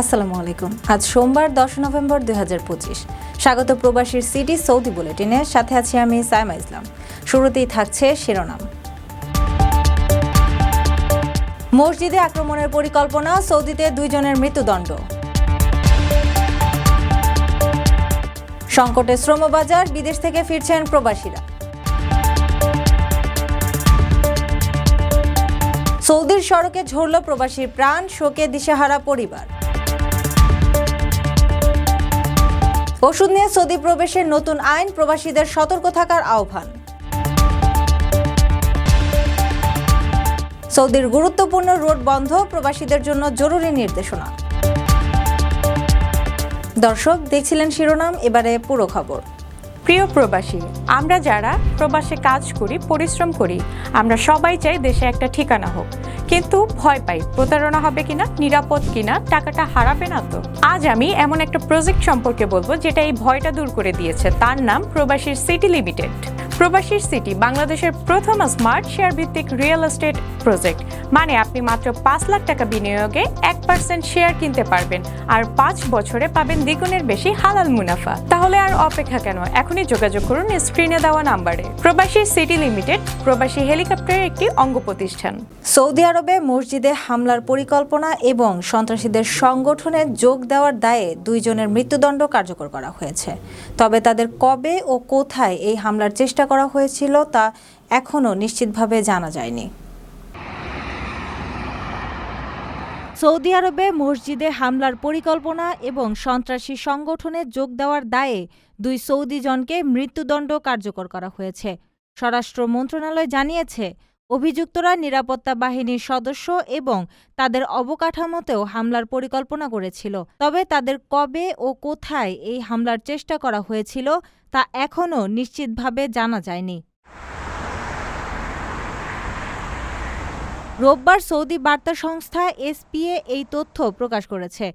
আসসালামু আলাইকুম। আজ সোমবার, দশ নভেম্বর দুই হাজার পঁচিশ। স্বাগত প্রবাসীর সিটি সৌদি বুলেটিনে। সাথে আছি আমি সাইমা ইসলাম। শুরুতেই থাকছে শিরোনাম। মসজিদে আক্রমণের পরিকল্পনা, সৌদিতে দুইজনের মৃত্যুদণ্ড। সংকটে শ্রমবাজার, বিদেশ থেকে ফিরছেন প্রবাসীরা। সৌদির সড়কে ঝরল প্রবাসীর প্রাণ, শোকে দিশেহারা পরিবার। ওষুধ নিয়ে সৌদি প্রবেশের নতুন আইন, প্রবাসীদের সতর্ক থাকার আহ্বান। সৌদির গুরুত্বপূর্ণ রোড বন্ধ, প্রবাসীদের জন্য জরুরি নির্দেশনা। দর্শক, দেখছিলেন শিরোনাম, এবারে পুরো খবর। প্রিয় প্রবাসী, আমরা যারা প্রবাসে কাজ করি, পরিশ্রম করি, আমরা সবাই চাই দেশে একটা ঠিকানা হোক। কিন্তু ভয় পাই, প্রতারণা হবে কিনা, নিরাপদ কিনা, টাকাটা হারাবে না তো? আজ আমি এমন একটা প্রজেক্ট সম্পর্কে বলব, যেটা এই ভয়টা দূর করে দিয়েছে। তার নাম প্রবাসীর সিটি লিমিটেড প্রবাসীর সিটি বাংলাদেশের প্রথম স্মার্ট শেয়ার ভিত্তিক রিয়েল এস্টেট প্রজেক্ট। মানে আপনি মাত্র পাঁচ লাখ টাকা বিনিয়োগে এক পার্সেন্ট শেয়ার কিনতে পারবেন আর পাঁচ বছরে পাবেন দ্বিগুণের বেশি হালাল মুনাফা। তাহলে আর অপেক্ষা কেন? এখনই যোগাযোগ করুন স্ক্রিনে দেওয়া নাম্বারে। প্রবাসী সিটি লিমিটেড, প্রবাসী হেলিকপ্টারের একটি অঙ্গ প্রতিষ্ঠান। সৌদি আরবে মসজিদে হামলার পরিকল্পনা এবং সন্ত্রাসীদের সংগঠনে যোগ দেওয়ার দায়ে দুইজনের মৃত্যুদণ্ড কার্যকর করা হয়েছে। তবে তাদের কবে ও কোথায় এই হামলার চেষ্টা করা হয়েছিল তা এখনও নিশ্চিতভাবে জানা যায়নি। সৌদি আরবে মসজিদে হামলার পরিকল্পনা এবং সন্ত্রাসী সংগঠনে যোগ দেওয়ার দায়ে দুই সৌদি জনকে মৃত্যুদণ্ড কার্যকর করা হয়েছে। স্বরাষ্ট্র মন্ত্রণালয় জানিয়েছে অভিযুক্তরা নিরাপত্তা বাহিনীর সদস্য এবং তাদের অবকাঠামোতেও হামলার পরিকল্পনা করেছিল। তবে তাদের কবে ও কোথায় এই হামলার চেষ্টা করা হয়েছিল তা এখনও নিশ্চিতভাবে জানা যায়নি। রোববার সৌদি বার্তা সংস্থা এসপিএ এই তথ্য প্রকাশ করেছে।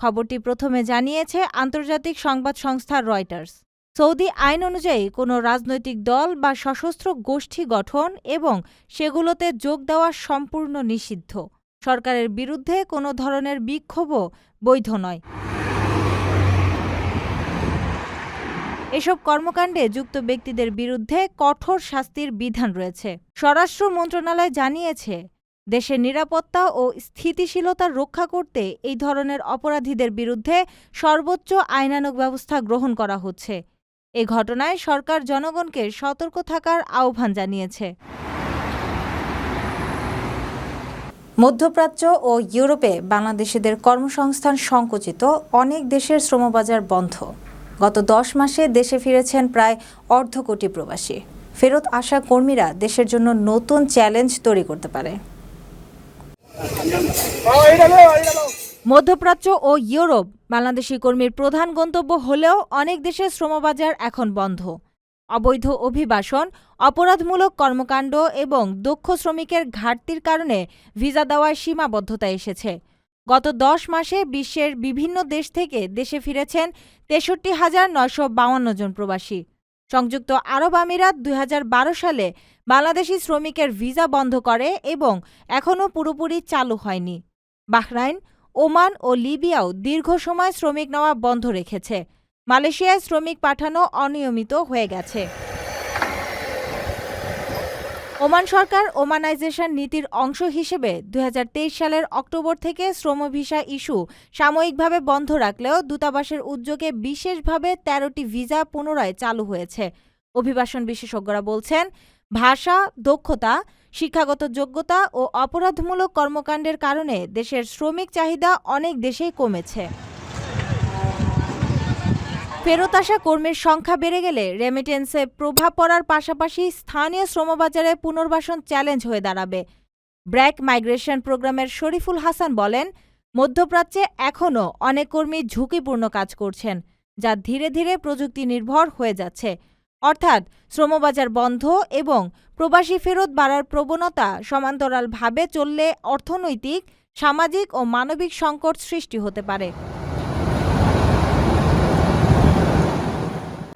খবরটি প্রথমে জানিয়েছে আন্তর্জাতিক সংবাদ সংস্থা রয়টার্স। সৌদি আইন অনুযায়ী কোনো রাজনৈতিক দল বা সশস্ত্র গোষ্ঠী গঠন এবং সেগুলোতে যোগ দেওয়া সম্পূর্ণ নিষিদ্ধ। সরকারের বিরুদ্ধে কোনো ধরনের বিক্ষোভও বৈধ নয়। এসব কর্মকাণ্ডে যুক্ত ব্যক্তিদের বিরুদ্ধে কঠোর শাস্তির বিধান রয়েছে। স্বরাষ্ট্র মন্ত্রণালয় জানিয়েছে, দেশের নিরাপত্তা ও স্থিতিশীলতা রক্ষা করতে এই ধরনের অপরাধীদের বিরুদ্ধে সর্বোচ্চ আইনানুগ ব্যবস্থা গ্রহণ করা হচ্ছে। এ ঘটনায় সরকার জনগণকে সতর্ক থাকার আহ্বান জানিয়েছে। মধ্যপ্রাচ্য ও ইউরোপে বাংলাদেশিদের কর্মসংস্থান সংকুচিত, অনেক দেশের শ্রমবাজার বন্ধ। গত দশ মাসে দেশে ফিরেছেন প্রায় অর্ধ কোটি প্রবাসী। ফেরত আসা কর্মীরা দেশের জন্য নতুন চ্যালেঞ্জ তৈরি করতে পারে। মধ্যপ্রাচ্য ও ইউরোপ বাংলাদেশি কর্মীর প্রধান গন্তব্য হলেও অনেক দেশের শ্রমবাজার এখন বন্ধ। অবৈধ অভিবাসন, অপরাধমূলক কর্মকাণ্ড এবং দক্ষ শ্রমিকের ঘাটতির কারণে ভিসা দেওয়ায় সীমাবদ্ধতা এসেছে। গত দশ মাসে বিশ্বের বিভিন্ন দেশ থেকে দেশে ফিরেছেন তেষট্টি হাজার নয়শো বাউান্ন জন প্রবাসী। সংযুক্ত আরব আমিরাত দুই হাজার বারো সালে বাংলাদেশি শ্রমিকের ভিসা বন্ধ করে এবং এখনও পুরোপুরি চালু হয়নি। বাহরাইন ওমান ও লিবিয়াও দীর্ঘ সময় শ্রমিক নেওয়া বন্ধ রেখেছে। মালয়েশিয়ায় শ্রমিক পাঠানো অনিয়মিত হয়ে গেছে। ওমান সরকার ওমানাইজেশন নীতির অংশ হিসেবে দু হাজার তেইশ সালের অক্টোবর থেকে শ্রম ভিসা ইস্যু সাময়িকভাবে বন্ধ রাখলেও দূতাবাসের উদ্যোগে বিশেষভাবে তেরোটি ভিসা পুনরায় চালু হয়েছে। অভিবাসন বিশেষজ্ঞরা বলছেন, ভাষা, দক্ষতা শিক্ষাগত যোগ্যতা ও অপরাধমূলক কর্মকাণ্ডের কারণে দেশের শ্রমিক চাহিদা অনেক দেশেই কমেছে। ফেরত আসা কর্মীর সংখ্যা বেড়ে গেলে রেমিটেন্সে প্রভাব পড়ার পাশাপাশি স্থানীয় শ্রমবাজারে পুনর্বাসন চ্যালেঞ্জ হয়ে দাঁড়াবে। ব্র্যাক মাইগ্রেশন প্রোগ্রামের শরীফুল হাসান বলেন, মধ্যপ্রাচ্যে এখনও অনেক কর্মী ঝুঁকিপূর্ণ কাজ করছেন, যা ধীরে ধীরে প্রযুক্তি নির্ভর হয়ে যাচ্ছে। অর্থাৎ শ্রমবাজার বন্ধ এবং প্রবাসী ফেরত বাড়ার প্রবণতা সমান্তরালভাবে চললে অর্থনৈতিক, সামাজিক ও মানবিক সংকট সৃষ্টি হতে পারে।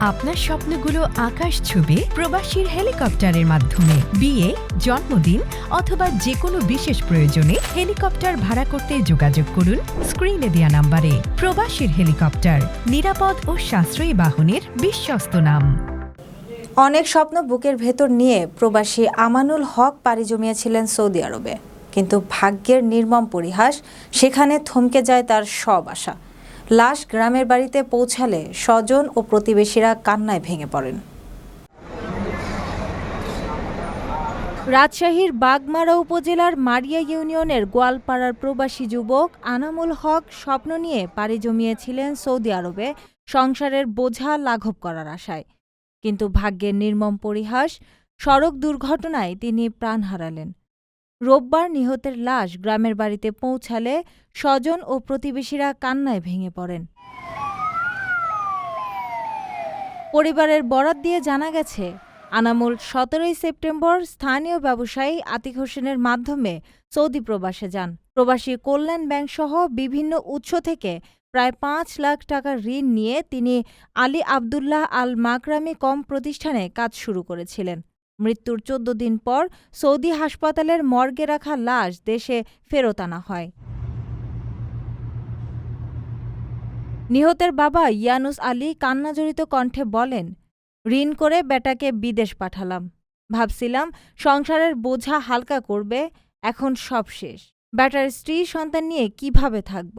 আপনার স্বপ্নগুলো আকাশ ছুবে প্রবাসীর হেলিকপ্টারের মাধ্যমে। বিয়ে, জন্মদিন অথবা যে কোনো বিশেষ প্রয়োজনে হেলিকপ্টার ভাড়া করতে যোগাযোগ করুন স্ক্রিনে দেয়া নাম্বারে। প্রবাসীর হেলিকপ্টার নিরাপদ ও সাশ্রয়ী বাহনের বিশ্বস্ত নাম। অনেক স্বপ্ন বুকের ভেতর নিয়ে প্রবাসী আমানুল হক পাড়ি জমিয়েছিলেন সৌদি আরবে। কিন্তু ভাগ্যের নির্মম পরিহাস, সেখানে থমকে যায় তার সব আশা। লাশ গ্রামের বাড়িতে পৌঁছালে স্বজন ও প্রতিবেশীরা কান্নায় ভেঙে পড়েন। রাজশাহীর বাগমারা উপজেলার মারিয়া ইউনিয়নের গোয়ালপাড়ার প্রবাসী যুবক আনামুল হক স্বপ্ন নিয়ে পাড়ি জমিয়েছিলেন সৌদি আরবে, সংসারের বোঝা লাঘব করার আশায়। কিন্তু ভাগ্যের নির্মম পরিহাস, সড়ক দুর্ঘটনায় তিনি প্রাণ হারালেন। রোববার নিহতের লাশ গ্রামের বাড়িতে পৌঁছালে স্বজন ও প্রতিবেশীরা কান্নায় ভেঙে পড়েন। পরিবারের বরাত দিয়ে জানা গেছে, আনামুল সতেরোই সেপ্টেম্বর স্থানীয় ব্যবসায়ী আতিক হোসেনের মাধ্যমে সৌদি প্রবাসে যান। প্রবাসী কল্যাণ ব্যাংক সহ বিভিন্ন উৎস থেকে প্রায় পাঁচ লাখ টাকার ঋণ নিয়ে তিনি আলী আবদুল্লাহ আল মাকরামি কম প্রতিষ্ঠানে কাজ শুরু করেছিলেন। মৃত্যুর চোদ্দ দিন পর সৌদি হাসপাতালের মর্গে রাখা লাশ দেশে ফেরত আনা হয়। নিহতের বাবা ইয়ানুস আলী কান্নাজড়িত কণ্ঠে বলেন, ঋণ করে বেটাকে বিদেশ পাঠালাম। ভাবছিলাম সংসারের বোঝা হালকা করবে, এখন সব শেষ। বেটার স্ত্রী সন্তান নিয়ে কীভাবে থাকব?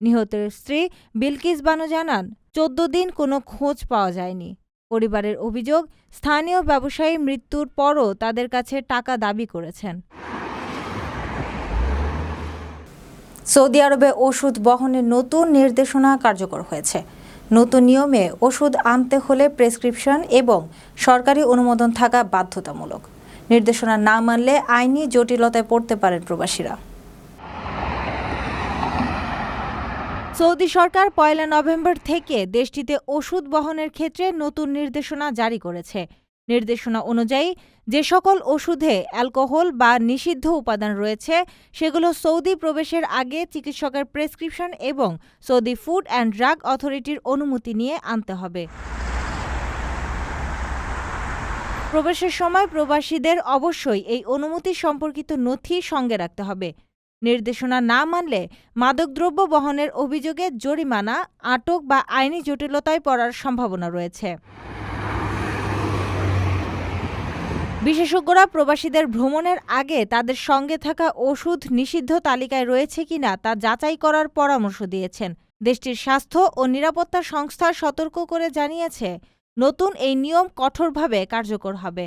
নিহতের স্ত্রী বিলকিস বানু জানান, চোদ্দ দিন কোনো খোঁজ পাওয়া যায়নি। পরিবারের অভিযোগ, স্থানীয় ব্যবসায়ী মৃত্যুর পরও তাদের কাছে টাকা দাবি করেছেন। সৌদি আরবে ওষুধ বহনের নতুন নির্দেশনা কার্যকর হয়েছে। নতুন নিয়মে ওষুধ আনতে হলে প্রেসক্রিপশন এবং সরকারি অনুমোদন থাকা বাধ্যতামূলক। নির্দেশনা না মানলে আইনি জটিলতায় পড়তে পারেন প্রবাসীরা। সৌদি সরকার পয়লা নভেম্বর থেকে দেশটিতে ওষুধ বহনের ক্ষেত্রে নতুন নির্দেশনা জারি করেছে। নির্দেশনা অনুযায়ী, যে সকল ওষুধে অ্যালকোহল বা নিষিদ্ধ উপাদান রয়েছে, সেগুলো সৌদি প্রবেশের আগে চিকিৎসকের প্রেসক্রিপশন এবং সৌদি ফুড অ্যান্ড ড্রাগ অথরিটির অনুমতি নিয়ে আনতে হবে। প্রবেশের সময় প্রবাসীদের অবশ্যই এই অনুমতি সম্পর্কিত নথি সঙ্গে রাখতে হবে। নির্দেশনা না মানলে মাদকদ্রব্য বহনের অভিযোগে জরিমানা, আটক বা আইনি জটিলতায় পড়ার সম্ভাবনা রয়েছে। বিশেষজ্ঞরা প্রবাসীদের ভ্রমণের আগে তাদের সঙ্গে থাকা ওষুধ নিষিদ্ধ তালিকায় রয়েছে কিনা তা যাচাই করার পরামর্শ দিয়েছেন। দেশটির স্বাস্থ্য ও নিরাপত্তা সংস্থা সতর্ক করে জানিয়েছে, নতুন এই নিয়ম কঠোরভাবে কার্যকর হবে।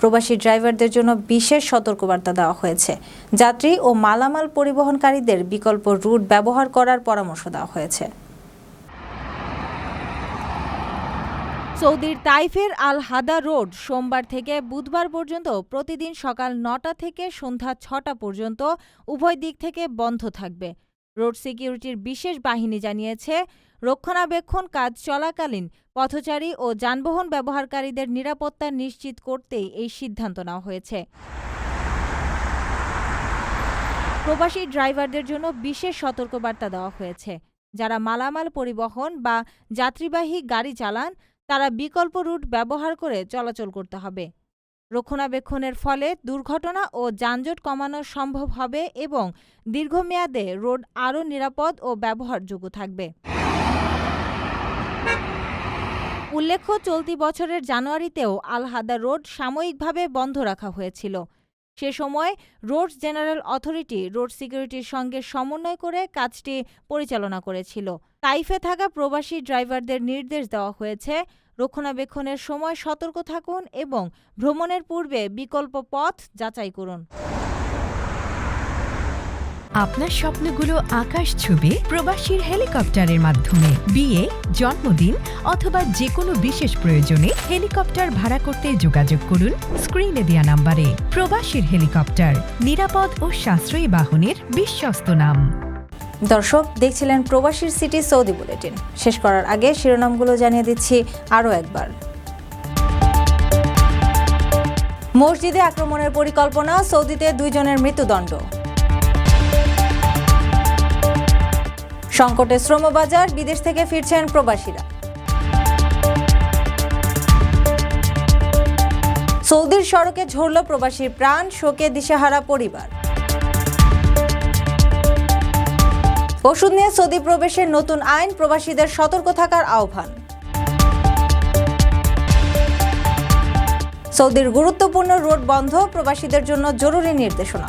প্রবাসী ড্রাইভারদের জন্য বিশেষ সতর্কবার্তা দেওয়া হয়েছে। যাত্রী ও মালামাল পরিবহনকারীদের বিকল্প রুট ব্যবহার করার পরামর্শ দেওয়া হয়েছে। সৌদির তাইফের আল হাদা রোড সোমবার থেকে বুধবার পর্যন্ত প্রতিদিন সকাল নটা থেকে সন্ধ্যা ছটা পর্যন্ত উভয় দিক থেকে বন্ধ থাকবে। রোড সিকিউরিটির বিশেষ বাহিনী জানিয়েছে, রক্ষণাবেক্ষণ কাজ চলাকালীন পথচারী ও যানবাহন ব্যবহারকারীদের নিরাপত্তা নিশ্চিত করতেই এই সিদ্ধান্ত নেওয়া হয়েছে। প্রবাসী ড্রাইভারদের জন্য বিশেষ সতর্কবার্তা দেওয়া হয়েছে। যারা মালামাল পরিবহন বা যাত্রীবাহী গাড়ি চালান, তারা বিকল্প রুট ব্যবহার করে চলাচল করতে হবে। রক্ষণাবেক্ষণের ফলে দুর্ঘটনা ও যানজট কমানো সম্ভব হবে এবং দীর্ঘমেয়াদে রোড আরও নিরাপদ ও ব্যবহারযোগ্য থাকবে। উল্লেখ্য, চলতি বছরের জানুয়ারিতেও আলহাদা রোড সাময়িকভাবে বন্ধ রাখা হয়েছিল। সে সময় রোডস জেনারেল অথরিটি রোড সিকিউরিটির সঙ্গে সমন্বয় করে কাজটি পরিচালনা করেছিল। তাইফে থাকা প্রবাসী ড্রাইভারদের নির্দেশ দেওয়া হয়েছে রক্ষণাবেক্ষণের সময় সতর্ক থাকুন এবং ভ্রমণের পূর্বে বিকল্প পথ যাচাই করুন। আপনার স্বপ্নগুলো আকাশ ছবি প্রবাসীর হেলিকপ্টারের মাধ্যমে। বিয়ে, জন্মদিন অথবা যে কোনো বিশেষ প্রয়োজনে হেলিকপ্টার ভাড়া করতে যোগাযোগ করুন স্ক্রিনে দেওয়া নাম্বারে। প্রবাসীর হেলিকপ্টার নিরাপদ ও সাশ্রয়ী বাহনের বিশ্বস্ত নাম। দর্শক, দেখছিলেন প্রবাসীর সিটি সৌদি বুলেটিন। শেষ করার আগে শিরোনামগুলো জানিয়ে দিচ্ছি আরও একবার। মসজিদে আক্রমণের পরিকল্পনা, সৌদিতে দুইজনের মৃত্যুদণ্ড। সংকটে শ্রমবাজার, বিদেশ থেকে ফিরছেন প্রবাসীরা। সৌদির সড়কে ঝরল প্রবাসীর প্রাণ, শোকে দিশেহারা পরিবার। ওষুধ নিয়ে সৌদি প্রবেশের নতুন আইন, প্রবাসীদের সতর্ক থাকার আহ্বান। সৌদির গুরুত্বপূর্ণ রোড বন্ধ, প্রবাসীদের জন্য জরুরি নির্দেশনা।